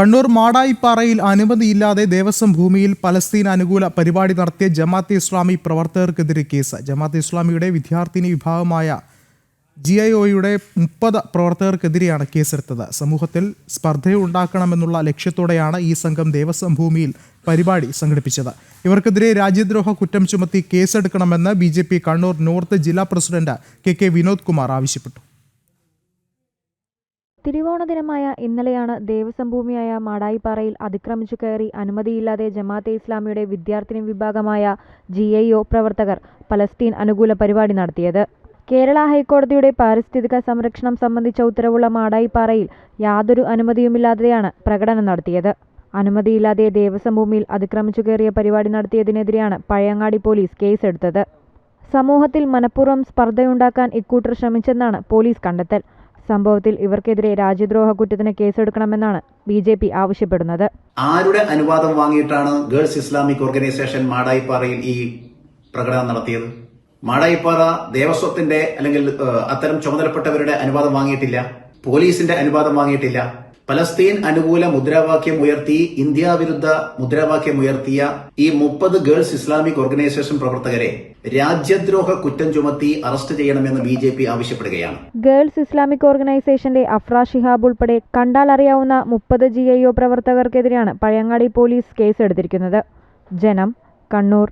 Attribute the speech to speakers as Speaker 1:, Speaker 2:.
Speaker 1: കണ്ണൂർ മാടായിപ്പാറയിൽ അനുമതിയില്ലാതെ ദേവസ്വം ഭൂമിയിൽ പലസ്തീൻ അനുകൂല പരിപാടി നടത്തിയ ജമാഅത്തെ ഇസ്ലാമി പ്രവർത്തകർക്കെതിരെ കേസ്. ജമാഅത്തെ ഇസ്ലാമിയുടെ വിദ്യാർത്ഥിനി വിഭാഗമായ ജി ഐ ഒയുടെ മുപ്പത് പ്രവർത്തകർക്കെതിരെയാണ് കേസെടുത്തത്. സമൂഹത്തിൽ സ്പർദ്ധയുണ്ടാക്കണമെന്നുള്ള ലക്ഷ്യത്തോടെയാണ് ഈ സംഘം ദേവസ്വം ഭൂമിയിൽ പരിപാടി സംഘടിപ്പിച്ചത്. ഇവർക്കെതിരെ രാജ്യദ്രോഹ കുറ്റം ചുമത്തി കേസെടുക്കണമെന്ന് ബി കണ്ണൂർ നോർത്ത് ജില്ലാ president K K Vinod Kumar ആവശ്യപ്പെട്ടു.
Speaker 2: തിരുവോണ ദിനമായ ഇന്നലെയാണ് ദേവസ്വം ഭൂമിയായ മാടായിപ്പാറയിൽ അതിക്രമിച്ചു കയറി അനുമതിയില്ലാതെ ജമാഅത്തെ ഇസ്ലാമിയുടെ വിദ്യാർത്ഥിനി വിഭാഗമായ ജി ഐ ഒ പ്രവർത്തകർ പലസ്തീൻ അനുകൂല പരിപാടി നടത്തിയത്. കേരള ഹൈക്കോടതിയുടെ പാരിസ്ഥിതിക സംരക്ഷണം സംബന്ധിച്ച ഉത്തരവുള്ള മാടായിപ്പാറയിൽ യാതൊരു അനുമതിയുമില്ലാതെയാണ് പ്രകടനം നടത്തിയത്. അനുമതിയില്ലാതെ ദേവസ്വം ഭൂമിയിൽ അതിക്രമിച്ചു കയറിയ പരിപാടി നടത്തിയതിനെതിരെയാണ് പഴയങ്ങാടി പോലീസ് കേസെടുത്തത്. സമൂഹത്തിൽ മനഃപൂർവം സ്പർദ്ധയുണ്ടാക്കാൻ ഇക്കൂട്ടർ ശ്രമിച്ചെന്നാണ് പോലീസ് കണ്ടെത്തൽ. സംഭവത്തിൽ ഇവർക്കെതിരെ രാജ്യദ്രോഹ കുറ്റത്തിന് കേസെടുക്കണമെന്നാണ് ബി ജെ പി ആവശ്യപ്പെടുന്നത്.
Speaker 3: ആരുടെ അനുവാദം വാങ്ങിയിട്ടാണ് ഗേൾസ് ഇസ്ലാമിക് ഓർഗനൈസേഷൻ മാടായിപ്പാറയിൽ ഈ പ്രകടനം നടത്തിയത്? മാടായിപ്പാറ ദേവസ്വത്തിന്റെ അല്ലെങ്കിൽ അത്തരം ചുമതലപ്പെട്ടവരുടെ അനുവാദം വാങ്ങിയിട്ടില്ല? പോലീസിന്റെ അനുവാദം വാങ്ങിയിട്ടില്ല? പലസ്തീൻ അനുകൂല മുദ്രാവാക്യം ഉയർത്തി ഇന്ത്യ വിരുദ്ധ മുദ്രാവാക്യം ഉയർത്തിയ ഈ മുപ്പത് ഗേൾസ് ഇസ്ലാമിക് ഓർഗനൈസേഷൻ പ്രവർത്തകരെ രാജ്യദ്രോഹ കുറ്റം ചുമത്തി അറസ്റ്റ് ചെയ്യണമെന്ന് ബി ജെ പി ആവശ്യപ്പെടുകയാണ്.
Speaker 2: ഗേൾസ് ഇസ്ലാമിക് ഓർഗനൈസേഷന്റെ അഫ്രാ ഷിഹാബ് ഉൾപ്പെടെ കണ്ടാൽ അറിയാവുന്ന മുപ്പത് ജി ഐ ഒ പ്രവർത്തകർക്കെതിരെയാണ് പഴയങ്ങാടി പോലീസ് കേസെടുത്തിരിക്കുന്നത്. ജനം കണ്ണൂർ.